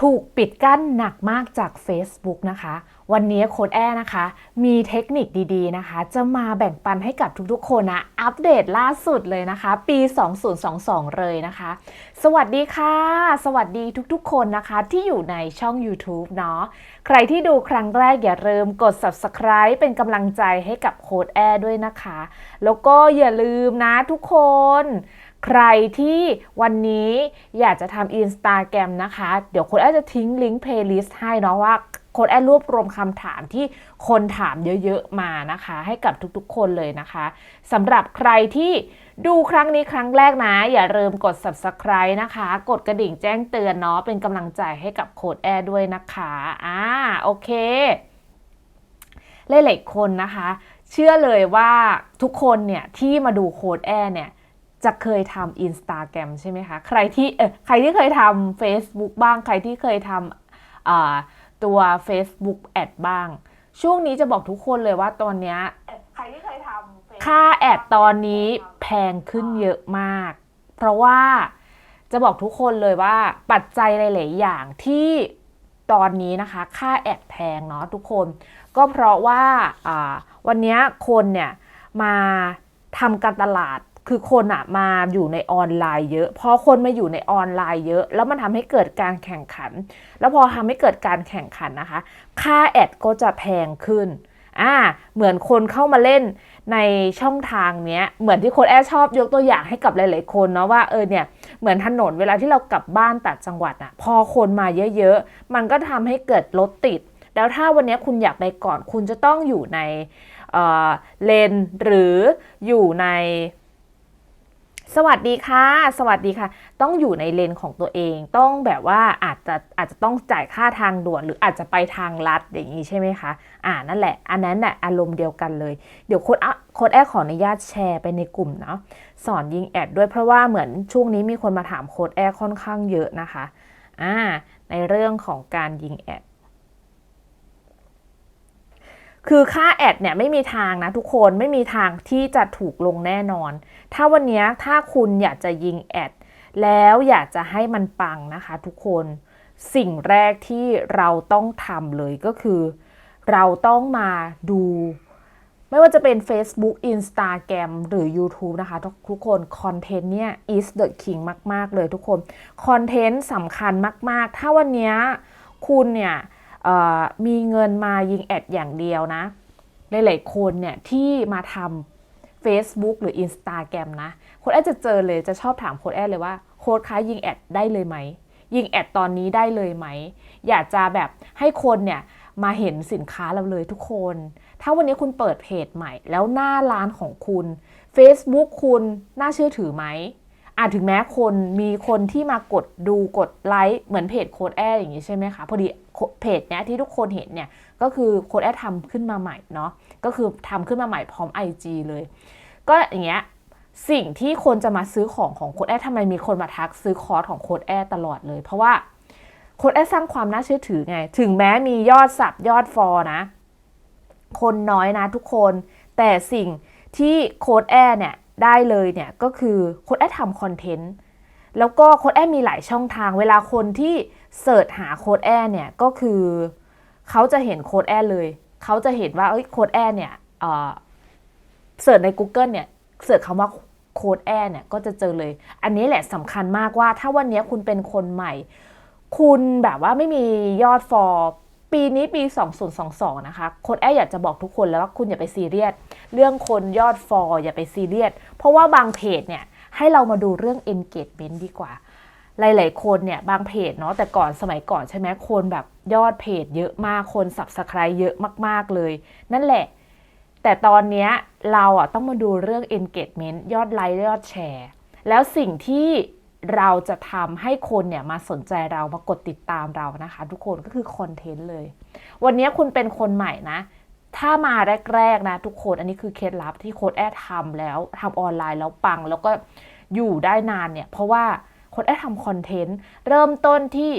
ถูกปิดกั้นหนักมากจาก Facebook นะคะ วันนี้โค้ดแอนะคะ มีเทคนิคดีๆนะคะ จะมาแบ่งปันให้กับทุกๆคนนะ อัปเดตล่าสุดเลยนะคะ ปี 2022 เลยนะคะ สวัสดีค่ะ สวัสดีทุกๆคนนะคะ ที่อยู่ในช่อง YouTube เนาะใครที่ดูครั้งแรกอย่าลืมกด Subscribe เป็นกำลังใจให้กับโค้ดแอด้วยนะคะ แล้วก็อย่าลืมนะทุกคน ใครที่วันนี้อยากจะทำอินสตาแกรมนะคะ เดี๋ยวโค้ดแอจะทิ้งลิงก์เพลย์ลิสต์ให้เนาะว่าโค้ดแอดรวบรวมคำถามที่คนถามเยอะๆมานะคะ ให้กับทุกๆคนเลยนะคะสำหรับใครที่ดูครั้งนี้ครั้งแรกนะ อย่าลืมกด subscribe นะคะ กดกระดิ่งแจ้งเตือนเนาะเป็นกำลังใจให้กับโค้ดแอดด้วยนะคะอ่าโอเคหลายๆคนนะคะ เชื่อเลยว่าทุกคนเนี่ยที่มาดูโค้ดแอร์เนี่ย จะเคยทำอินสตาแกรมใช่ไหมคะ ใครที่เออใครที่เคยทำ Facebook บ้าง ใครที่เคยทำอ่าตัว Facebook แอดบ้าง ช่วงนี้จะบอกทุกคนเลยว่าตอนเนี้ยใครที่เคยทำค่าแอดตอนนี้แพงขึ้นเยอะมาก เพราะว่าจะบอกทุกคนเลยว่าปัจจัยหลาย ๆ อย่างที่ตอนนี้นะคะ ค่าแอดแพงเนาะทุกคน ก็เพราะว่าอ่าวันนี้คนเนี่ยมาทำการตลาด คือคนอะมาอยู่ในออนไลน์เยอะ พอคนมาอยู่ในออนไลน์เยอะ แล้วมันทำให้เกิดการแข่งขัน แล้วพอทำให้เกิดการแข่งขันนะคะ ค่าแอดก็จะแพงขึ้นอ่าเหมือนคนเข้ามาเล่นในช่องทางเนี้ย เหมือนที่โคนแอดชอบยกตัวอย่างให้กับหลาย ๆ คนเนาะว่าเออเนี่ยเหมือนถนนเวลาที่เรากลับบ้านต่างจังหวัดอะพอคนมาเยอะ ๆ มันก็ทำให้เกิดรถติด แล้วถ้าวันนี้คุณอยากไปก่อน คุณจะต้องอยู่ในเเลนหรืออยู่ใน สวัสดีค่ะ สวัสดีค่ะ ต้องอยู่ในเลนของตัวเอง ต้องแบบว่าอาจจะอาจจะต้องจ่ายค่าทางด่วน หรืออาจจะไปทางลัดอย่างนี้ใช่ไหมคะ อ่านั่นแหละ อันนั้นแหละอารมณ์เดียวกันเลย เดี๋ยวโค้ดอะโค้ดแอดขออนุญาตแชร์ไปในกลุ่มเนาะ สอนยิงแอดด้วยเพราะว่าเหมือนช่วงนี้มีคนมาถามโค้ดแอดค่อนข้างเยอะนะคะ อ่า ในเรื่องของการยิงแอด คือค่าแอดเนี่ยไม่มีทางนะทุกคนไม่มีทางที่จะถูกลงแน่นอน ถ้าวันนี้ถ้าคุณอยากจะยิงแอดแล้วอยากจะให้มันปังนะคะทุกคนสิ่งแรกที่เราต้องทำเลยก็คือ เราต้องมาดู ไม่ว่าจะเป็น Facebook Instagram หรือ YouTube นะคะ ทุกคนคอนเทนต์เนี่ย is the king มาก ๆ เลยทุกคน คอนเทนต์สำคัญมาก ๆ ถ้าวันนี้คุณเนี่ย มีเงินมายิงแอดอย่างเดียวนะ หลาย ๆ คนเนี่ยที่มาทำ Facebook หรือ Instagram นะโค้ดแอดจะเจอเลยจะชอบถามโค้ดแอดเลยว่าโค้ดคะยิงแอดได้เลยไหม ยิงแอดตอนนี้ได้เลยไหม อยากจะแบบให้คนเนี่ยมาเห็นสินค้าเราเลยทุกคน ถ้าวันนี้คุณเปิดเพจใหม่ แล้วหน้าร้านของคุณ Facebook คุณน่าเชื่อถือไหม อาจถึงแม้คนมีคนที่มากดดูกดไลค์เหมือนเพจโค้ดแอดอย่างนี้ใช่ไหมคะ พอดีเพจเนี้ยที่ทุกคนเห็นเนี่ยก็คือโค้ดแอดทำขึ้นมาใหม่เนาะก็คือทำขึ้นมาใหม่พร้อม IG เลย ก็อย่างเงี้ยสิ่งที่คนจะมาซื้อของของโค้ดแอดทำไมมีคนมาทักซื้อคอร์สของโค้ดแอดตลอดเลย เพราะว่าโค้ดแอดสร้างความน่าเชื่อถือไง ถึงแม้มียอดสับยอดฟอนะ คนน้อยนะทุกคน แต่สิ่งที่โค้ดแอดเนี่ย ได้เลยเนี่ยก็คือโค้ดแอดทำคอนเทนต์แล้วก็โค้ดแอดมีหลายช่องทาง เวลาคนที่เสิร์ชหาโค้ดแอดเนี่ยก็คือเขาจะเห็นโค้ดแอดเลย เขาจะเห็นว่าเอ้ยโค้ดแอดเนี่ยเสิร์ชใน Google เนี่ยเสิร์ชคำว่าโค้ดแอดเนี่ยก็จะเจอเลย อันนี้แหละสำคัญมากว่าถ้าวันนี้คุณเป็นคนใหม่ คุณแบบว่าไม่มียอดฟอล ปีนี้ปี 2022 นะคะค้ดแอดอยากจะบอกทุกคนแล้วว่าคุณอย่าไปซีเรียส เรื่องคนยอดฟอลอย่าไปซีเรียส เพราะว่าบางเพจเนี่ย ให้เรามาดูเรื่อง engagement ดีกว่า หลาย ๆ คนเนี่ย บางเพจเนาะแต่ก่อนสมัยก่อนใช่ไหมคนแบบยอดเพจเยอะมากคน subscribe เยอะมาก ๆ เลย นั่นแหละ แต่ตอนนี้เราอะต้องมาดูเรื่อง engagement ยอดไลค์ยอดแชร์ แล้วสิ่งที่ เราจะทำให้คนเนี่ยมาสนใจเรามากดติดตามเรานะคะ ทุกคนก็คือคอนเทนต์เลย วันนี้คุณเป็นคนใหม่นะ ถ้ามาแรกๆนะ ทุกคนอันนี้คือเคล็ดลับที่โค้ดแอดทำแล้วทำออนไลน์แล้วปัง แล้วก็อยู่ได้นานเนี่ย เพราะว่าโค้ดแอดทำคอนเทนต์เริ่มต้นที่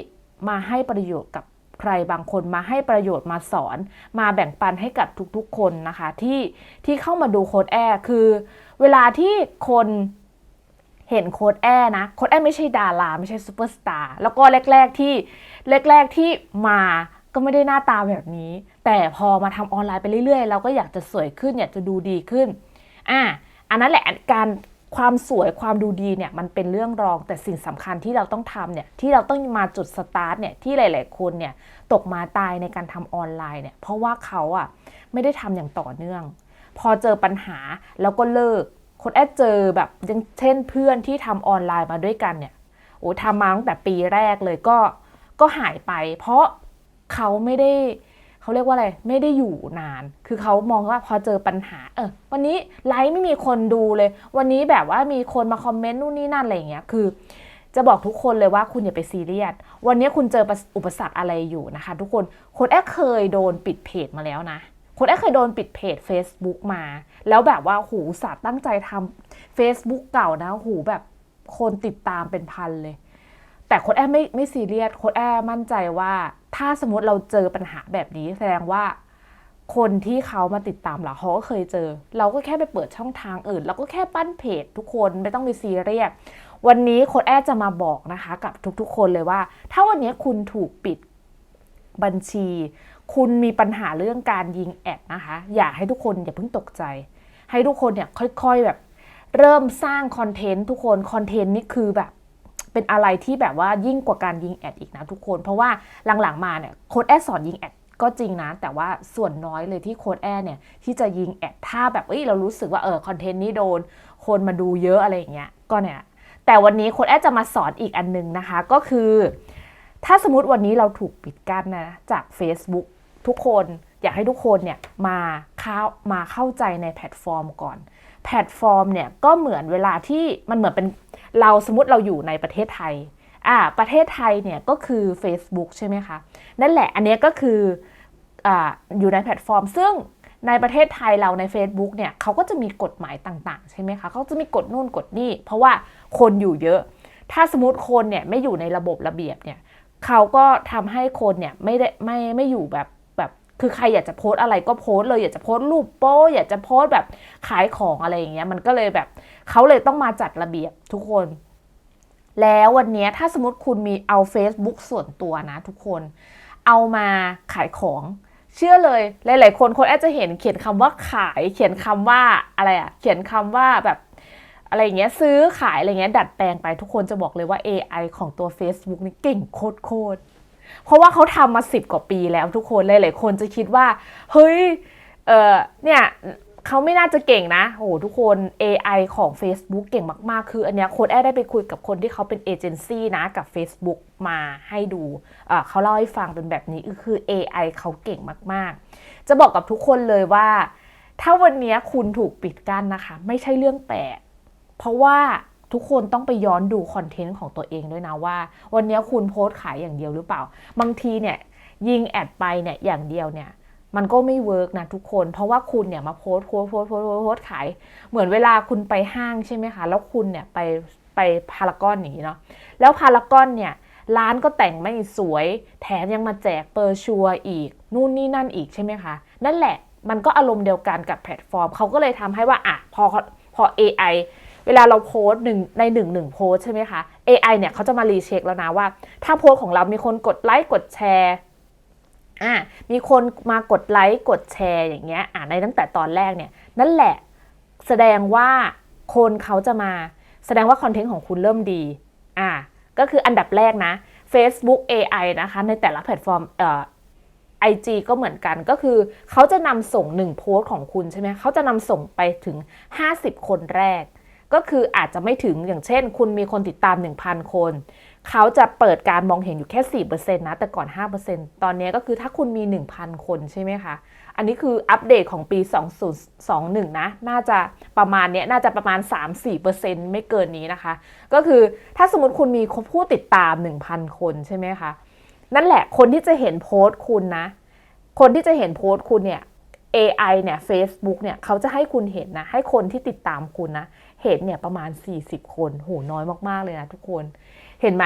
มาให้ประโยชน์กับใครบางคนมาให้ประโยชน์มาสอน มาแบ่งปันให้กับทุกๆคนนะคะ ที่ที่เข้ามาดูโค้ดแอดคือ เวลาที่คน เห็นโค้ดแอนะ โค้ดแอไม่ใช่ดาราไม่ใช่ซูเปอร์สตาร์ แล้วก็แรก ๆที่แรก ๆที่มาก็ไม่ได้หน้าตาแบบนี้ แต่พอมาทำออนไลน์ไปเรื่อยๆ เราก็อยากจะสวยขึ้น อยากจะดูดีขึ้น อะอันนั้นแหละการความสวยความดูดีเนี่ยมันเป็นเรื่องรองแต่สิ่งสำคัญที่เราต้องทำเนี่ยที่เราต้องมาจุดสตาร์ทเนี่ยที่หลาย ๆ คนเนี่ยตกมาตายในการทำออนไลน์เนี่ยเพราะว่าเขาอะไม่ได้ทำอย่างต่อเนื่อง พอเจอปัญหาแล้วก็เลิก คนแอดเจอแบบอย่างเช่นเพื่อนที่ทำออนไลน์มาด้วยกันเนี่ยโอ้ทำมาตั้งแต่ปีแรกเลยก็ก็หายไป เพราะเขาไม่ได้เขาเรียกว่าอะไรไม่ได้อยู่นาน คือเขามองว่าพอเจอปัญหา เออ วันนี้ไลฟ์ไม่มีคนดูเลย วันนี้แบบว่ามีคนมาคอมเมนต์นู่นนี่นั่นอะไรอย่างเงี้ยคือ จะบอกทุกคนเลยว่าคุณอย่าไปซีเรียสวันนี้คุณเจออุปสรรคอะไรอยู่นะคะ ทุกคนคนแอดเคยโดนปิดเพจมาแล้วนะ คนแอดเคยโดนปิดเพจ Facebook มา แล้วแบบว่าหูสัตว์ตั้งใจทำ Facebook เก่านะ หูแบบคนติดตามเป็นพันเลย แต่ค้ดแอดไม่ไม่ซีเรียสค้ดแอดมั่นใจว่า ถ้าสมมติเราเจอปัญหาแบบนี้ แสดงว่าคนที่เขามาติดตามเราเขาก็เคยเจอ เราก็แค่ไปเปิดช่องทางอื่น เราก็แค่ปั้นเพจทุกคนไม่ต้องมีซีเรียสวันนี้โค้ดแอดจะมาบอกนะคะ กับทุกๆ คนเลยว่า ถ้าวันนี้คุณถูกปิดบัญชี คุณมีปัญหาเรื่องการยิงแอดนะคะ อยากให้ทุกคนอย่าเพิ่งตกใจ ให้ทุกคนเนี่ยค่อยๆแบบ เริ่มสร้างคอนเทนต์ทุกคนคอนเทนต์นี่คือแบบเป็นอะไรที่แบบว่ายิ่งกว่าการยิงแอดอีกนะทุกคน เพราะว่าหลังๆมาเนี่ยโค้ดแอดสอนยิงแอดก็จริงนะ แต่ว่าส่วนน้อยเลยที่โค้ดแอดเนี่ยที่จะยิงแอดถ้าแบบเอ้ยเรารู้สึกว่าเออคอนเทนต์นี้โดน คนมาดูเยอะอะไรอย่างเงี้ยก็เนี่ยแต่วันนี้โค้ดแอดจะมาสอนอีกอันนึงนะคะก็คือ ถ้าสมมติวันนี้เราถูกปิดกั้นนะจาก Facebook ทุกคนอยากให้ทุกคนเนี่ยมาเข้ามาเข้าใจในแพลตฟอร์มก่อน แพลตฟอร์มเนี่ยก็เหมือนเวลาที่มันเหมือนเป็นเราสมมติเราอยู่ในประเทศไทยอ่าประเทศไทยเนี่ยก็คือ Facebook ใช่ไหมคะนั่นแหละอันนี้ก็คืออ่าอยู่ในแพลตฟอร์ม ซึ่งในประเทศไทยเราใน Facebook เนี่ยเขาก็จะมีกฎหมายต่างๆ ใช่ไหมคะเขาจะมีกฎนู่นกฎนี่ เพราะว่าคนอยู่เยอะ ถ้าสมมติคนเนี่ยไม่อยู่ในระบบระเบียบเนี่ยเขาก็ทำให้คนเนี่ยไม่ได้ไม่ไม่อยู่แบบ คือใครอยากจะโพสอะไรก็โพสเลย อยากจะโพสรูปโป้อยากจะโพสแบบขายของอะไรอย่างเงี้ยมันก็เลยแบบเขาเลยต้องมาจัดระเบียบทุกคน แล้ววันนี้ถ้าสมมติคุณมีเอา Facebook ส่วนตัวนะทุกคนเอามาขายของเชื่อเลยหลาย ๆ คนคนอาจจะเห็นเขียนคำว่าขาย เขียนคำว่าอะไรอะเขียนคำว่าแบบอะไรอย่างเงี้ยซื้อขายอะไรเงี้ยดัดแปลงไปทุกคนจะบอกเลยว่า AI ของตัว Facebook นี่เก่งโคตร เพราะว่าเขาทำมาสิบกว่าปีแล้วทุกคนหลายๆคนจะคิดว่า เฮ้ยเออเนี่ยเขาไม่น่าจะเก่งนะโอ้โหทุกคน AI ของ Facebook เก่งมากๆ คืออันเนี้ยโค้ดแอดได้ไปคุยกับคนที่เขาเป็นเอเจนซี่นะกับ Facebook มาให้ดูเขาเล่าให้ฟังเป็นแบบนี้คือ AI เขาเก่งมากๆ จะบอกกับทุกคนเลยว่า ถ้าวันนี้คุณถูกปิดกั้นนะคะ ไม่ใช่เรื่องแปลกเพราะว่า ทุกคนต้องไปย้อนดูคอนเทนต์ของตัวเองด้วยนะว่า วันนี้คุณโพสต์ขายอย่างเดียวหรือเปล่า บางทีเนี่ยยิงแอดไปเนี่ยอย่างเดียวเนี่ยมันก็ไม่เวิร์กนะทุกคน เพราะว่าคุณเนี่ยมาโพสต์โพสต์โพสต์โพสต์โพสขาย เหมือนเวลาคุณไปห้างใช่ไหมคะ แล้วคุณเนี่ยไปไปพารากอนอย่างนี้เนาะ แล้วพารากอนเนี่ยร้านก็แต่งไม่สวย แถมยังมาแจกเปอร์ชัวอีก นู่นนี่นั่นอีกใช่ไหมคะ นั่นแหละมันก็อารมณ์เดียวกันกับแพลตฟอร์ม เขาก็เลยทำให้ว่าอะพอพอ AI เวลาเราโพสหนึ่งในหนึ่งหนึ่งโพสใช่ไหมคะ AI เนี่ยเขาจะมารีเช็คแล้วนะว่า ถ้าโพสของเรามีคนกดไลค์กดแชร์อะมีคนมากดไลค์กดแชร์อย่างเงี้ยอะในตั้งแต่ตอนแรกเนี่ยนั่นแหละแสดงว่าคนเขาจะมา แสดงว่าคอนเทนต์ของคุณเริ่มดีอะก็คืออันดับแรกนะ Facebook AI นะคะ ในแต่ละแพลตฟอร์มเอ่อ IG ก็เหมือนกันก็คือเขาจะนำส่ง 1 โพสต์ของคุณใช่ไหมเขาจะนำส่งไปถึง 50 คนแรก ก็คืออาจจะไม่ถึงอย่างเช่น คุณมีคนติดตาม 1,000 คน เขาจะเปิดการมองเห็นอยู่แค่ 4%นะ แต่ก่อน 5%ตอนนี้ก็คือถ้าคุณมี 1,000 คนใช่ไหมคะ อันนี้คืออัปเดตของปี 2021 นะ น่าจะประมาณเนี้ยน่าจะประมาณ 3-4%ไม่เกินนี้นะคะ ก็คือถ้าสมมติคุณมีผู้ติดตาม 1,000 คนใช่ไหมคะ นั่นแหละคนที่จะเห็นโพสต์คุณนะ คนที่จะเห็นโพสต์คุณเนี่ย AI เนี่ย Facebook เนี่ยเขาจะให้คุณเห็นนะ ให้คนที่ติดตามคุณนะ เห็นเนี่ยประมาณ 40 คนโหน้อยมากๆเลยนะทุกคนเห็นไหม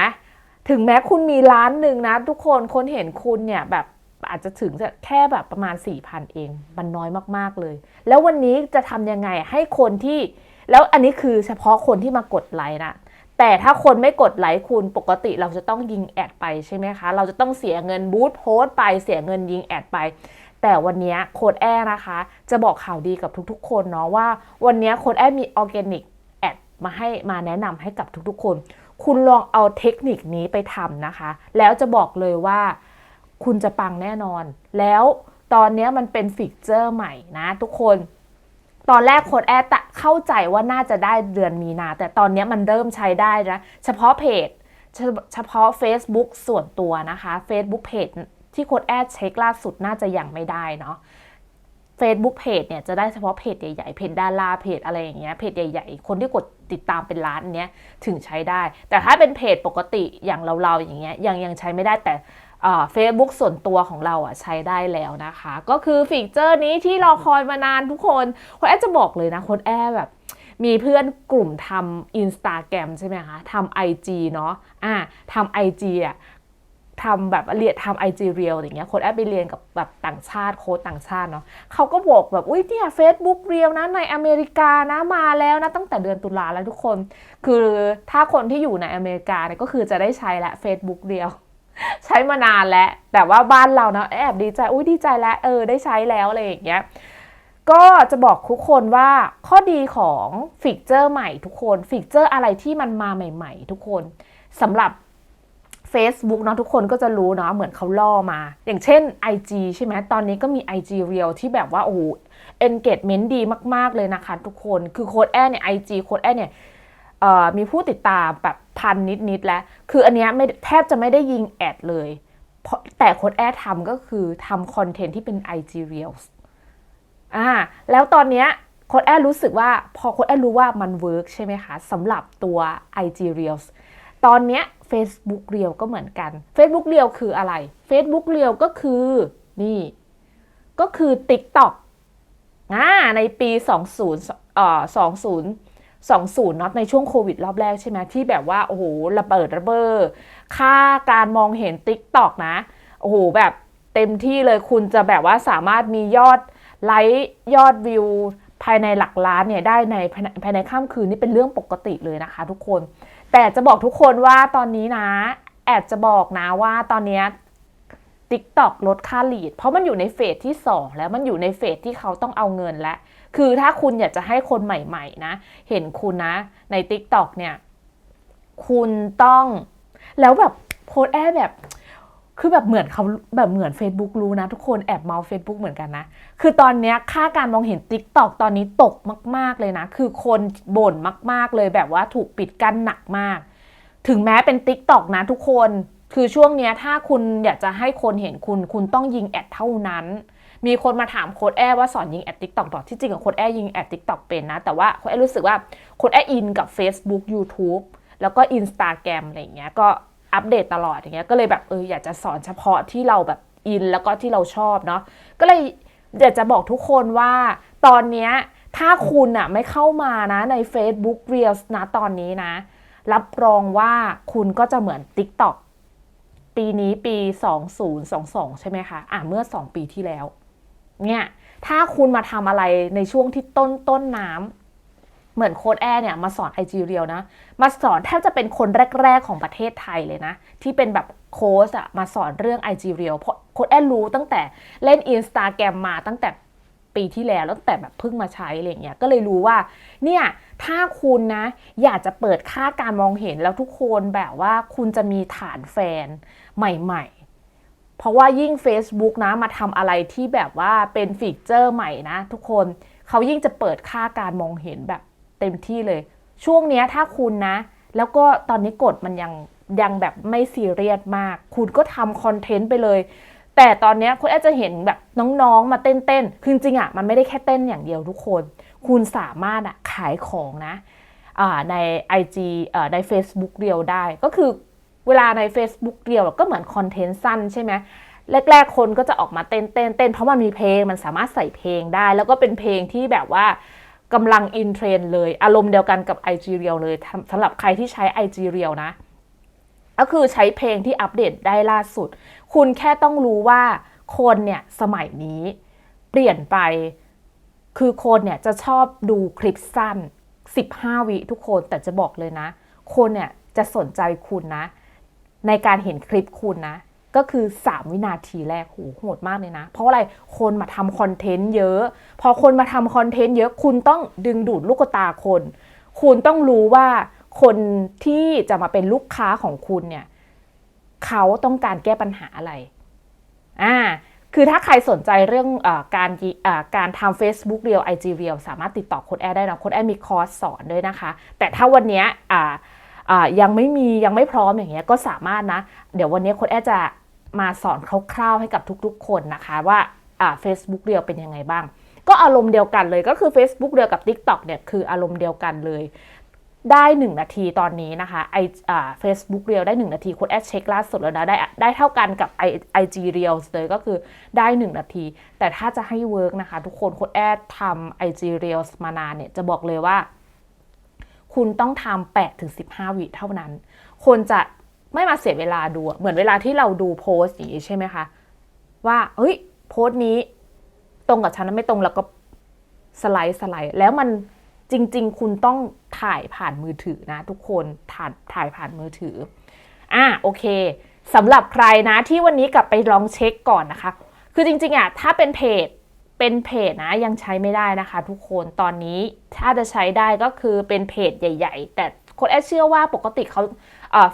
ถึงแม้คุณมีล้านหนึ่งนะ ทุกคนคนเห็นคุณเนี่ยแบบอาจจะถึงแค่แบบประมาณ 4,000 เอง มันน้อยมากๆเลย แล้ววันนี้จะทำยังไงให้คนที่ แล้วอันนี้คือเฉพาะคนที่มากดไลค์นะแต่ถ้าคนไม่กดไลค์คุณปกติเราจะต้องยิงแอดไปใช่ไหมคะ เราจะต้องเสียเงินบูธโพสต์ไปเสียเงินยิงแอดไป แต่วันนี้โค้ดแอร์นะคะ จะบอกข่าวดีกับทุกๆ คนเนาะว่า วันนี้โค้ดแอร์มีออร์แกนิกแอดมาให้มาแนะนำให้กับทุกๆ คน คุณลองเอาเทคนิคนี้ไปทำนะคะ แล้วจะบอกเลยว่าคุณจะปังแน่นอน แล้วตอนนี้มันเป็นฟีเจอร์ใหม่นะทุกคน ตอนแรกโค้ดแอดเข้าใจว่าน่าจะได้เดือนมีนา แต่ตอนนี้มันเริ่มใช้ได้นะ เฉพาะเพจเฉเฉพาะ Facebook ส่วนตัวนะคะ Facebook Page ที่โค้ดแอดเช็คล่าสุดน่าจะยังไม่ได้เนาะ Facebook Page เนี่ยจะได้เฉพาะเพจใหญ่ๆ เพจดาราเพจอะไรอย่างเงี้ย เพจใหญ่ๆ คนที่กดติดตามเป็นล้านเนี้ยถึงใช้ได้ แต่ถ้าเป็นเพจปกติอย่างเราๆอย่างเงี้ยยังยังใช้ไม่ได้แต่เฟซบุ๊กส่วนตัวของเราอะใช้ได้แล้วนะคะ ก็คือฟีเจอร์นี้ที่รอคอยมานานทุกคนคนแอดจะบอกเลยนะคนแอดแบบมีเพื่อนกลุ่มทำอินสตาแกรมใช่ไหมคะทำไอจีเนาะอ่าทำไอจีอะ ทำแบบเรียนทำไอจีเรียลอย่างเงี้ยคนแอดไปเรียนกับแบบต่างชาติโค้ดต่างชาติเนาะเขาก็บอกแบบอุ้ยเนี่ยเฟซบุ๊กเรียลนะในอเมริกานะมาแล้วนะตั้งแต่เดือนตุลาแล้วทุกคน คือถ้าคนที่อยู่ในอเมริกาเนี่ยก็คือจะได้ใช้และ Facebook เรียลใช้มานานแล้ว แต่ว่าบ้านเรานะแอบดีใจอุ้ยดีใจแล้วเออได้ใช้แล้วอะไรอย่างเงี้ยก็จะบอกทุกคนว่าข้อดีของฟีเจอร์ใหม่ทุกคนฟีเจอร์อะไรที่มันมาใหม่ ๆ ทุกคนสำหรับ Facebook เนาะทุกคนก็จะรู้เนาะเหมือนเขาล่อมา อย่างเช่น IG ใช่ไหมตอนนี้ก็มี IG Reel ที่แบบว่าโอ้โห engagement ดีมาก ๆ เลยนะคะทุกคนคือโค้ดแอร์เนี่ย IG โค้ดแอร์เนี่ยมีผู้ติดตามแบบพันนิด ๆ แล้ว คืออันเนี้ยไม่แทบจะไม่ได้ยิงแอดเลยเพราะแต่โค้ดแอดทำก็คือทำคอนเทนต์ที่เป็น IG Reels อ่าแล้วตอนเนี้ยโค้ดแอดรู้สึกว่าพอโค้ดแอดรู้ว่ามันเวิร์กใช่ไหมคะสำหรับตัว IG Reels ตอนเนี้ย Facebook Reel ก็เหมือนกัน Facebook Reel คืออะไร Facebook Reel ก็คือ นี่ ก็คือ TikTok อ่าในปี 20เอ่อ20 20เนาะในช่วงโควิดรอบแรกใช่ไหมที่แบบว่า โอ้โห ระเบิดระเบ้อค่าการมองเห็น TikTok นะ โอ้โห แบบเต็มที่เลยคุณจะแบบว่าสามารถมียอดไลค์ยอดวิวภายในหลักล้านเนี่ยได้ในภายในภายในข้ามคืนนี่เป็นเรื่องปกติเลยนะคะทุกคน แต่จะบอกทุกคนว่าตอนนี้นะ แอบจะบอกนะว่าตอนนี้ TikTok ลดค่าลีด เพราะมันอยู่ในเฟสที่ 2 แล้วมันอยู่ในเฟสที่เขาต้องเอาเงินแล้วคือถ้าคุณอยากจะให้คนใหม่ ๆ นะ เห็นคุณนะ ใน TikTok เนี่ย คุณต้อง แล้วแบบโพสแอบแบบ คือแบบเหมือนเขาแบบเหมือน Facebook รู้นะ ทุกคนแอบเมา Facebook เหมือนกันนะ คือตอนนี้ค่าการมองเห็น TikTok ตอนนี้ตกมาก ๆ เลยนะ คือคนบ่นมาก ๆ เลยแบบว่าถูกปิดกั้นหนักมาก ถึงแม้เป็น TikTok นะทุกคน คือช่วงนี้ถ้าคุณอยากจะให้คนเห็นคุณ คุณต้องยิงแอดเท่านั้น มีคนมาถามโค้ดแอว่าสอนยิงแอด TikTok ต่อที่จริงกับโค้ดแอยิงแอด TikTok เป็นนะ แต่ว่าโค้ดแอรู้สึกว่าโค้ดแออินกับ Facebook YouTube แล้วก็ Instagram อะไรอย่างเงี้ยก็ อัปเดตตลอดอย่างเงี้ยก็เลยแบบเอออยากจะสอนเฉพาะที่เราแบบอินแล้วก็ที่เราชอบเนาะก็เลยอยากจะบอกทุกคนว่าตอนเนี้ยถ้าคุณอะไม่เข้ามานะใน Facebook Reels นะตอนนี้นะ รับรองว่าคุณก็จะเหมือน TikTok ปีนี้ปี 2022 ใช่ไหมคะ อะเมื่อ 2 ปีที่แล้ว เนี่ย ถ้าคุณมาทำอะไรในช่วงที่ต้นต้นน้ำ เหมือนโค้ดแอร์เนี่ยมาสอน IG Reel นะ มาสอนแทบจะเป็นคนแรก ๆ ของประเทศไทยเลยนะ ที่เป็นแบบโค้ชอะมาสอนเรื่อง IG Reel เพราะโค้ดแอร์รู้ตั้งแต่เล่น Instagram มมาตั้งแต่ปีที่แล้วแล้วแต่แบบเพิ่งมาใช้อะไรเงี้ยก็เลยรู้ว่าเนี่ยถ้าคุณนะ อยากจะเปิดค่าการมองเห็นแล้วทุกคนแบบว่าคุณจะมีฐานแฟนใหม่ๆ เพราะว่ายิ่ง Facebook นะมาทำอะไรที่แบบว่าเป็นฟีเจอร์ใหม่นะทุกคนเขายิ่งจะเปิดค่าการมองเห็นแบบ เต็มที่เลย ช่วงเนี้ยถ้าคุณนะ แล้วก็ตอนนี้กฎมันยังยังแบบไม่ซีเรียสมาก คุณก็ทำคอนเทนต์ไปเลย แต่ตอนนี้คุณอาจจะเห็นแบบน้องๆมาเต้นๆ คือจริงๆอะมันไม่ได้แค่เต้นอย่างเดียวทุกคน คุณสามารถอะขายของนะอ่าใน IG เอ่อใน Facebook เรียวได้ ก็คือเวลาใน Facebook เรียวก็เหมือนคอนเทนต์สั้นใช่ไหมแรกๆ คนก็จะออกมาเต้นเต้นเต้นเพราะมันมีเพลงมันสามารถใส่เพลงได้ แล้วก็เป็นเพลงที่แบบว่า กำลังอินเทรนเลย อารมณ์เดียวกันกับ IG Reel เลยสำหรับใครที่ใช้ IG Reel นะ ก็คือใช้เพลงที่อัปเดตได้ล่าสุด คุณแค่ต้องรู้ว่าคนเนี่ยสมัยนี้เปลี่ยนไป คือคนเนี่ยจะชอบดูคลิปสั้น 15 วิทุกคนแต่จะบอกเลยนะ คนเนี่ยจะสนใจคุณนะ ในการเห็นคลิปคุณนะ ก็คือ 3 วินาทีแรกโหโหดมากเลยนะ เพราะอะไรคนมาทำคอนเทนต์เยอะ พอคนมาทำคอนเทนต์เยอะ คุณต้องดึงดูดลูกตาคน คุณต้องรู้ว่าคนที่จะมาเป็นลูกค้าของคุณเนี่ยเขาต้องการแก้ปัญหาอะไรอ่าคือถ้าใครสนใจเรื่องอการอ่าการทำ Facebook Reel IG Reel สามารถติดต่อโค้ดแอร์ได้นะโค้ดแอร์มีคอร์สสอนด้วยนะคะ แต่ถ้าวันนี้อ่าอ่ายังไม่มียังไม่พร้อมอย่างเงี้ยก็สามารถนะ เดี๋ยววันนี้โค้ดแอร์จะ มาสอนคร่าวๆให้กับทุกๆ คนนะคะว่าอ่า Facebook Reel เป็นยังไงบ้าง ก็อารมณ์เดียวกันเลยก็คือ Facebook Reel กับ TikTok เนี่ยคืออารมณ์เดียวกันเลย ได้ 1 นาทีตอนนี้นะคะไออ่า Facebook Reel ได้ 1 นาทีคุณแอดเช็คล่าสุดแล้วนะได้ได้เท่ากันกับ I IG Reels เลยก็คือได้ 1 นาที แต่ถ้าจะให้เวิร์กนะคะทุกคนคุณแอดทำ IG Reels มานานเนี่ยจะบอกเลยว่าคุณต้องทำ8ถึง15 วิเท่านั้น คนจะ ไม่มาเสียเวลาดู เหมือนเวลาที่เราดูโพสต์อย่างนี้ใช่ไหมคะ ว่าเฮ้ยโพสต์นี้ตรงกับฉันนะไม่ตรงแล้วก็สไลด์สไลด์แล้วมันจริง ๆ คุณต้องถ่ายผ่านมือถือนะ ทุกคนถ่ายถ่ายผ่านมือถืออะโอเคสำหรับใครนะที่วันนี้กลับไปลองเช็คก่อนนะคะ คือจริงๆอะถ้าเป็นเพจเป็นเพจนะยังใช้ไม่ได้นะคะ ทุกคนตอนนี้ถ้าจะใช้ได้ก็คือเป็นเพจใหญ่ ๆ แต่โค้ดแอดเชื่อว่าปกติเขา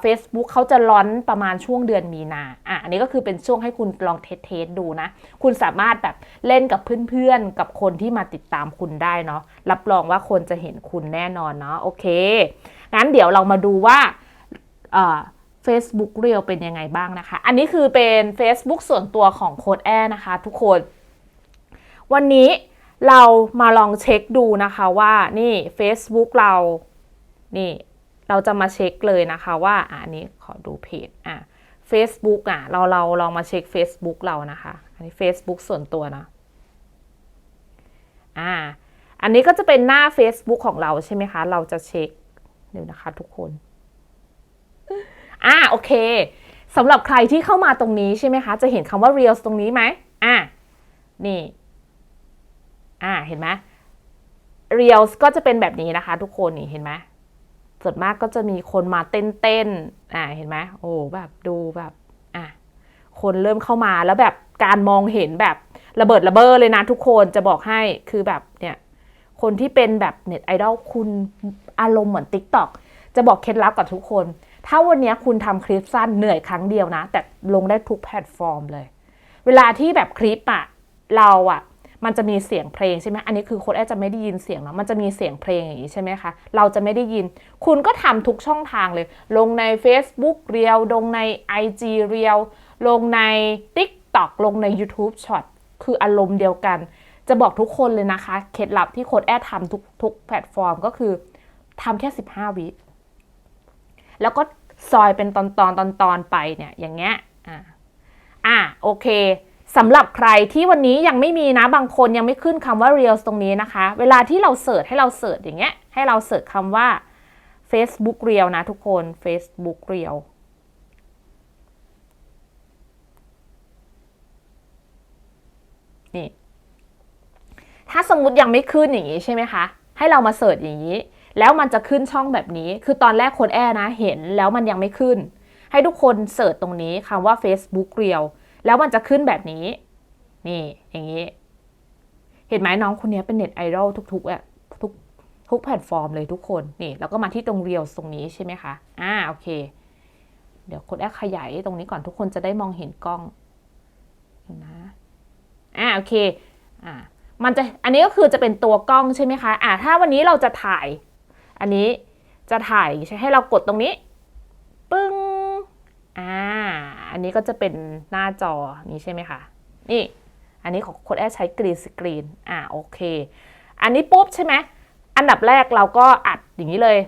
เฟซบุ๊กเขาจะร้อนประมาณช่วงเดือนมีนาอะอันนี้ก็คือเป็นช่วงให้คุณลองเทสเทสดูนะ คุณสามารถแบบเล่นกับเพื่อนๆ กับคนที่มาติดตามคุณได้เนาะรับรองว่าคนจะเห็นคุณแน่นอนเนาะโอเค งั้นเดี๋ยวเรามาดูว่าเอ่อ Facebook Reel เป็นยังไงบ้างนะคะ อันนี้คือเป็น Facebook ส่วนตัวของโค้ดแอนะคะทุกคน วันนี้เรามาลองเช็คดูนะคะว่านี่ Facebook เรานี่ เราจะมาเช็คเลยนะคะว่าอันนี้ขอดูเพจอะ Facebook อะเราเราลองมาเช็ค Facebook เรานะคะ อันนี้ Facebook ส่วนตัวนะอ่าอันนี้ก็จะเป็นหน้า Facebook ของเราใช่ไหมคะ เราจะเช็คเดี๋ยวนะคะทุกคนอ่าโอเคสำหรับใครที่เข้ามาตรงนี้ใช่ไหมคะ จะเห็นคำว่า Reels ตรงนี้ไหมอ่านี่อ่าเห็นไหม Reels ก็จะเป็นแบบนี้นะคะ ทุกคนนี่เห็นไหม ส่วนมากก็จะมีคนมาเต้นเต้นๆอ่าเห็นไหมโอ้แบบดูแบบอะคนเริ่มเข้ามาแล้วแบบการมองเห็นแบบระเบิดระเบ้อเลยนะทุกคนจะบอกให้คือแบบเนี่ยคนที่เป็นแบบเน็ตไอดอลคุณอารมณ์เหมือน TikTok จะบอกเคล็ดลับกับทุกคน ถ้าวันนี้คุณทำคลิปสั้นเหนื่อยครั้งเดียวนะ แต่ลงได้ทุกแพลตฟอร์มเลย เวลาที่แบบคลิปอะเราอะ มันจะมีเสียงเพลงใช่ไหมอันนี้คือโค้ดแอดจะไม่ได้ยินเสียงเนาะมันจะมีเสียงเพลงอย่างนี้ใช่ไหมคะ เราจะไม่ได้ยิน คุณก็ทำทุกช่องทางเลย ลงใน Facebook เรียวลงใน IG เรียวลงใน TikTok ลงใน YouTube Short คืออารมณ์เดียวกัน จะบอกทุกคนเลยนะคะ เคล็ดลับที่โค้ดแอดทำทุกทุกแพลตฟอร์มก็คือทำแค่ 15 วิแล้วก็ซอยเป็นตอนตอนตอนตอนไปเนี่ยอย่างเงี้ยอ่าอ่าโอเค สำหรับใครที่วันนี้ยังไม่มีนะบางคนยังไม่ขึ้นคำว่า Reels ตรงนี้นะคะ เวลาที่เราเสิร์ชให้เราเสิร์ชอย่างเงี้ยให้เราเสิร์ชคำว่า Facebook Reel นะทุกคน Facebook Reel นี่ ถ้าสมมุติยังไม่ขึ้นอย่างนี้ใช่ไหมคะ ให้เรามาเสิร์ชอย่างนี้ แล้วมันจะขึ้นช่องแบบนี้ คือตอนแรกคนแอนะเห็นแล้วมันยังไม่ขึ้น ให้ทุกคนเสิร์ชตรงนี้คำว่า Facebook Reel แล้วมันจะขึ้นแบบนี้ นี่อย่างนี้ เห็นไหมน้องคนนี้เป็นเน็ตไอดอลทุกๆอะทุกทุกแพลตฟอร์มเลยทุกคนนี่แล้วก็มาที่ตรงเรียลตรงนี้ใช่ไหมคะอ่าโอเค เดี๋ยวกดแอดขยายตรงนี้ก่อนทุกคนจะได้มองเห็นกล้องนะอ่าโอเคอ่ามันจะอันนี้ก็คือจะเป็นตัวกล้องใช่ไหมคะอ่าถ้าวันนี้เราจะถ่าย อันนี้จะถ่ายใช้ให้เรากดตรงนี้ ปึ้ง อ่า อันนี้ก็จะเป็นหน้าจอนี้ใช่ไหมคะ นี่ อันนี้ของคนแอใช้กรีนสกรีน อ่า โอเค อันนี้ปุ๊บใช่ไหม อันดับแรกเราก็อัดอย่างนี้เลย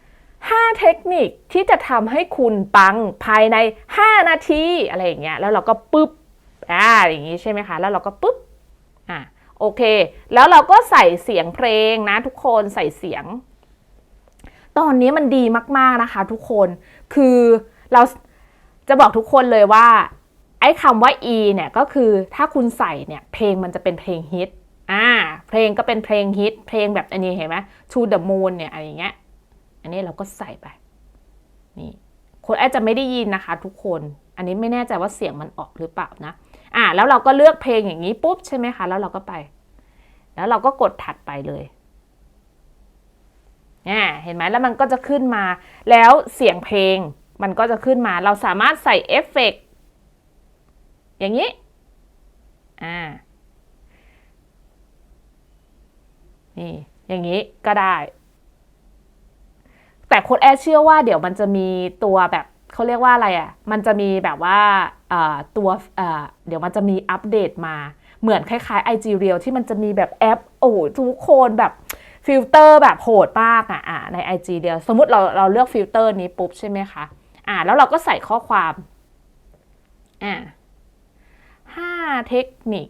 5 เทคนิคที่จะทำให้คุณปังภายใน 5 นาที อะไรอย่างเงี้ย แล้วเราก็ปุ๊บ อ่า อย่างนี้ใช่ไหมคะ แล้วเราก็ปุ๊บ อ่า โอเค แล้วเราก็ใส่เสียงเพลงนะทุกคน ใส่เสียง ตอนนี้มันดีมากๆนะคะ ทุกคน คือเรา จะบอกทุกคนเลยว่า ไอ้คำว่า e เนี่ยก็คือถ้าคุณใส่เนี่ยเพลงมันจะเป็นเพลงฮิตอ่าเพลงก็เป็นเพลงฮิตเพลงแบบอันนี้เห็นไหม To the Moon เนี่ยอะไรอย่างเงี้ยอันนี้เราก็ใส่ไปนี่ค้ดแอดจจะไม่ได้ยินนะคะ ทุกคน อันนี้ไม่แน่ใจว่าเสียงมันออกหรือเปล่านะอ่าแล้วเราก็เลือกเพลงอย่างนี้ปุ๊บใช่ไหมคะแล้วเราก็ไป แล้วเราก็กดถัดไปเลยอ่เห็นไหมแล้วมันก็จะขึ้นมา แล้วเสียงเพลง มันก็จะขึ้นมาเราสามารถใส่เอฟเฟกต์อย่างนี้ อ่า นี่ อย่างนี้ก็ได้ แต่โค้ดแอดเชื่อว่าเดี๋ยวมันจะมีตัวแบบเขาเรียกว่าอะไรอะ่ะ มันจะมีแบบว่าตัวเดี๋ยวมันจะมีอัปเดตมา เหมือนคล้ายๆ IG Reel ที่มันจะมีแบบแอป โอ้ทุกคนแบบฟิลเตอร์แบบโหดมากอะ่ะใน IG Reel สมมุติเราเราเลือกฟิลเตอร์นี้ปุ๊บใช่ไหมคะ อ่าแล้วเราก็ใส่ข้อความอ่าห้าเทคนิค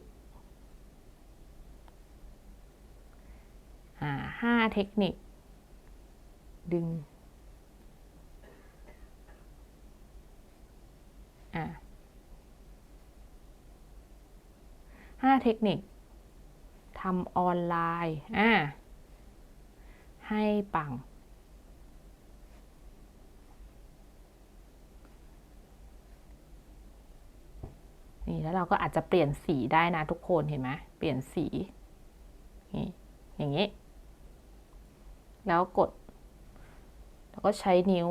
อ่าห้าเทคนิค ดึงอ่าห้าเทคนิคทำออนไลน์อ่าให้ปัง นี่แล้วเราก็อาจจะเปลี่ยนสีได้นะทุกคนเห็นไหมเปลี่ยนสีนี่อย่างนี้ แล้วกด แล้วก็ใช้นิ้ว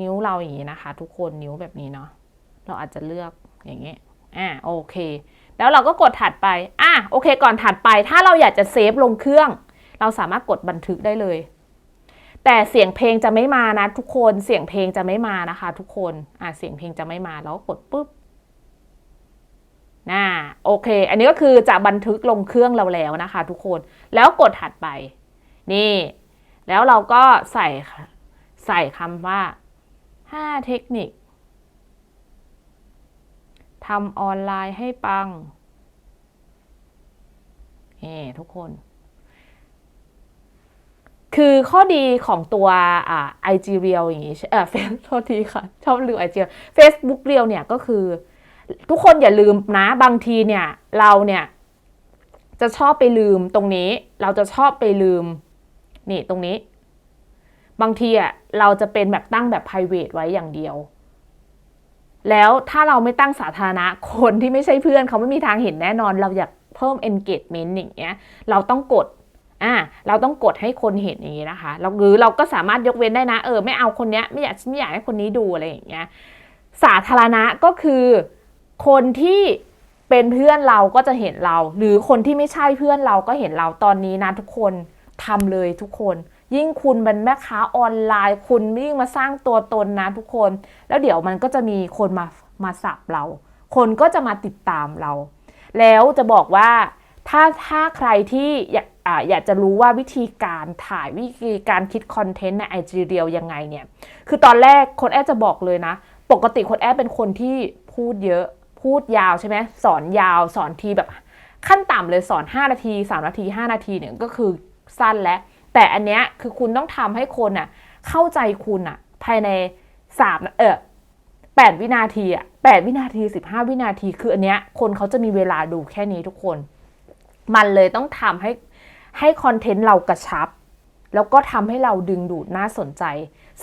นิ้วเราอย่างนี้นะคะ ทุกคนนิ้วแบบนี้เนาะเราอาจจะเลือกอย่างนี้อ่าโอเค แล้วเราก็กดถัดไปอะโอเค ก่อนถัดไปถ้าเราอยากจะเซฟลงเครื่อง เราสามารถกดบันทึกได้เลย แต่เสียงเพลงจะไม่มานะ ทุกคนเสียงเพลงจะไม่มานะคะ ทุกคนอะเสียงเพลงจะไม่มาแล้วกดปุ๊บ น่าโอเค อันนี้ก็คือจะบันทึกลงเครื่องเราแล้วนะคะ ทุกคนแล้วกดถัดไป นี่ แล้วเราก็ใส่ใส่คำว่า 5 เทคนิคทำออนไลน์ให้ปังเฮ้ทุกคน คือข้อดีของตัวอ่า IG Reel อย่างนี้เออเฟซโทษทีค่ะ ชอบลืม IG Facebook Reel เนี่ยก็คือ ทุกคนอย่าลืมนะ บางทีเนี่ยเราเนี่ยจะชอบไปลืมตรงนี้ เราจะชอบไปลืม นี่ตรงนี้ บางทีอะเราจะเป็นแบบตั้งแบบ private ไว้อย่างเดียว แล้วถ้าเราไม่ตั้งสาธารณะคนที่ไม่ใช่เพื่อนเขาไม่มีทางเห็นแน่นอน เราอยากเพิ่ม engagement อย่างเงี้ย เราต้องกดอ่าเราต้องกดให้คนเห็นอย่างนี้นะคะเราหรือเราก็สามารถยกเว้นได้นะ เออ ไม่เอาคนเนี้ยไม่อยากไม่อยากให้คนนี้ดูอะไรอย่างเงี้ย สาธารณะก็คือ คนที่เป็นเพื่อนเราก็จะเห็นเรา หรือคนที่ไม่ใช่เพื่อนเราก็เห็นเราตอนนี้นะทุกคนทำเลยทุกคน ยิ่งคุณเป็นแม่ค้าออนไลน์ คุณยิ่งมาสร้างตัวตนนะทุกคน แล้วเดี๋ยวมันก็จะมีคนมามาสับเรา คนก็จะมาติดตามเรา แล้วจะบอกว่าถ้าถ้าใครที่อยากออยากจะรู้ว่าวิธีการถ่ายวิธีการคิดคอนเทนต์ใน IG Reel ยังไงเนี่ย คือตอนแรกคนแอดจะบอกเลยนะ ปกติคนแอดเป็นคนที่พูดเยอะ พูดยาวใช่ไหมสอนยาวสอนทีแบบขั้นต่ำเลยสอน 5 นาที 3 นาที 5 นาทีเนี่ยก็คือสั้นแล้ว แต่อันเนี้ยคือคุณต้องทำให้คนอะเข้าใจคุณอะภายใน3เออ8วินาทีอะ8วินาที 15 วินาที คืออันเนี้ยคนเขาจะมีเวลาดูแค่นี้ทุกคน มันเลยต้องทำให้ให้คอนเทนต์เรากระชับ แล้วก็ทำให้เราดึงดูดน่าสนใจ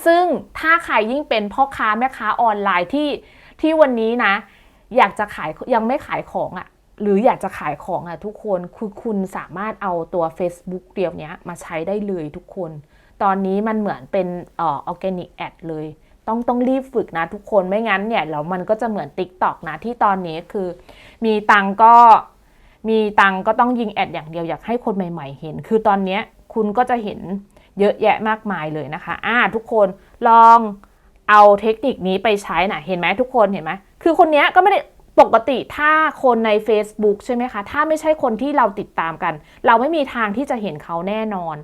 ซึ่งถ้าใครยิ่งเป็นพ่อค้าแม่ค้าออนไลน์ที่ที่วันนี้นะ อยากจะขายยังไม่ขายของอะ่ะหรืออยากจะขายของอะ่ะทุกคนคือคุณสามารถเอาตัว Facebook เดียวนี้มาใช้ได้เลยทุกคน ตอนนี้มันเหมือนเป็นออออร์แกนิกแอดเลย ต้องต้องรีบฝึกนะทุกคนไม่งั้นเนี่ยแล้วมันก็จะเหมือน Tik t o อกนะที่ตอนนี้คือ มีตังก็มีตังก็ต้องยิงแอดอย่างเดียวอยากให้คนใหม่ ๆ เห็น คือตอนนี้คุณก็จะเห็นเยอะแยะมากมายเลยนะคะอ่าทุกคนลองเอาเทคนิคนี้ไปใช้นะเห็นไหมทุกคนเห็นไหม คือคนนี้ก็ไม่ได้ปกติถ้าคนใน Facebook ใช่ไหมคะ ถ้าไม่ใช่คนที่เราติดตามกัน เราไม่มีทางที่จะเห็นเขาแน่นอน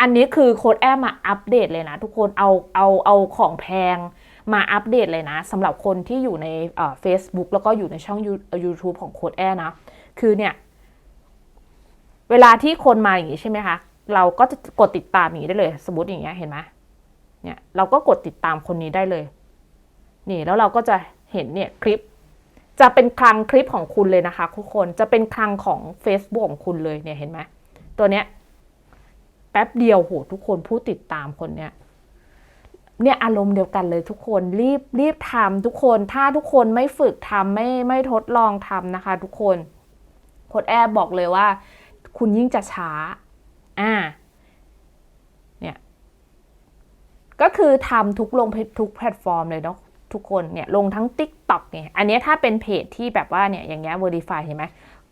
อันนี้คือโค้ดแอมมาอัปเดตเลยนะ ทุกคนเอาเอาเอาของแพงมาอัปเดตเลยนะสำหรับคนที่อยู่ในเฟซบุ๊กแล้วก็อยู่ในช่อง YouTube ของโค้ดแอนะ คือเนี่ย เวลาที่คนมาอย่างนี้ใช่ไหมคะ เราก็จะกดติดตามอย่างนี้ได้เลย สมมติอย่างเงี้ยเห็นไหมเนี่ยเราก็กดติดตามคนนี้ได้เลย นี่แล้วเราก็จะ เห็นเนี่ยคลิป จะเป็นคลังคลิปของคุณเลยนะคะทุกคนจะเป็นคลังของ Facebook ของคุณเลยเนี่ยเห็นไหมตัวเนี้ยแป๊บเดียวโหทุกคนผู้ติดตามคนเนี้ยเนี่ยอารมณ์เดียวกันเลยทุกคนรีบรีบทำทุกคนถ้าทุกคนไม่ฝึกทำไม่ไม่ทดลองทำนะคะ ทุกคนโค้ดแอบบอกเลยว่า คุณยิ่งจะช้าอ่าเนี่ยก็คือทำทุกลงทุกแพลตฟอร์มเลยเนาะ ทุกคนเนี่ยลงทั้ง TikTok เนี่ยอันนี้ถ้าเป็นเพจที่แบบว่าเนี่ยอย่างเงี้ย Verify เห็นไหม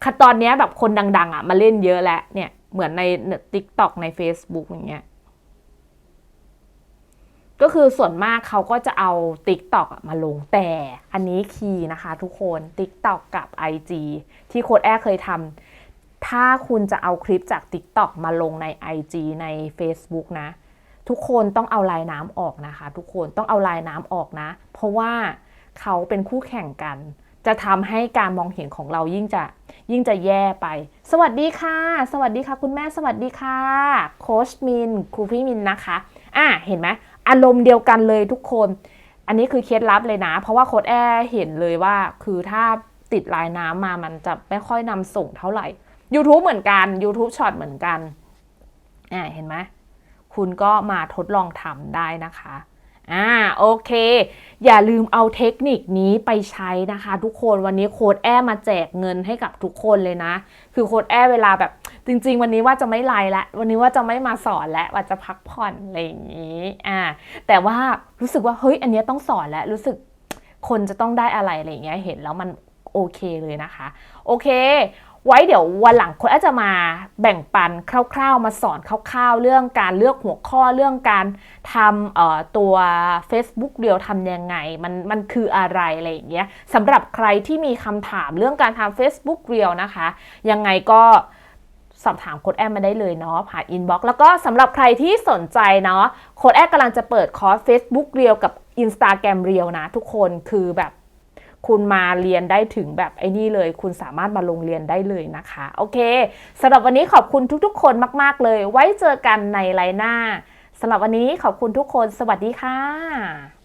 ค่ะตอนเนี้ยแบบคนดังๆอะมาเล่นเยอะแล้วเนี่ยเหมือนใน TikTok ใน Facebook อย่างเงี้ยก็คือส่วนมากเขาก็จะเอา TikTok อะมาลงแต่อันนี้คีย์นะคะทุกคน TikTok กับ IG ที่โค้ดแอร์เคยทำถ้าคุณจะเอาคลิปจาก TikTok มาลงใน IG ใน Facebook นะ ทุกคนต้องเอาลายน้ำออกนะคะ ทุกคนต้องเอาลายน้ำออกนะ เพราะว่าเขาเป็นคู่แข่งกัน จะทำให้การมองเห็นของเรายิ่งจะยิ่งจะแย่ไป สวัสดีค่ะ สวัสดีค่ะ คุณแม่สวัสดีค่ะโคชมินครูพี่มินนะคะอะเห็นไหมอารมณ์เดียวกันเลยทุกคน อันนี้คือเคล็ดลับเลยนะ เพราะว่าโค้ดแอร์เห็นเลยว่า คือถ้าติดลายน้ำมามันจะไม่ค่อยนำส่งเท่าไหร่ YouTube เหมือนกัน YouTube ช็อตเหมือนกันอ่าเห็นไหม คุณก็มาทดลองทำได้นะคะอ่าโอเค อย่าลืมเอาเทคนิคนี้ไปใช้นะคะ ทุกคนวันนี้โค้ดแอมาแจกเงินให้กับทุกคนเลยนะ คือโค้ดแอเวลาแบบ จริง ๆ วันนี้ว่าจะไม่ไลน์ละวันนี้ว่าจะไม่มาสอนและว่าจะพักผ่อนอะไรอย่างนี้อ่าแต่ว่ารู้สึกว่าเฮ้ยอันนี้ต้องสอนแล้วรู้สึกคนจะต้องได้อะไรอะไรอย่างเงี้ยเห็นแล้วมันโอเคเลยนะคะ โอเค ไว้เดี๋ยววันหลังคนอาจจะมาแบ่งปันคร่าวๆ มาสอนคร่าวๆ เรื่องการเลือกหัวข้อเรื่องการทำตัว Facebook เดียวทำยังไง มันมันคืออะไรอะไรอย่างเงี้ยสำหรับใครที่มีคำถามเรื่องการทำ Facebook เรียวนะคะ ยังไงก็สอบถามโค้ดแอมมาได้เลยเนาะผ่านอินบ็อกซ์แล้วก็สำหรับใครที่สนใจเนาะโค้ดแอมกำลังจะเปิดคอร์ส Facebook เรียวกับ Instagram เรียวนะทุกคนคือแบบ คุณมาเรียนได้ถึงแบบไอ้นี่เลย คุณสามารถมาลงเรียนได้เลยนะคะ โอเคสำหรับวันนี้ขอบคุณทุกๆ คนมากๆเลย ไว้เจอกันในไลน์หน้าสำหรับวันนี้ขอบคุณทุกคน สวัสดีค่ะ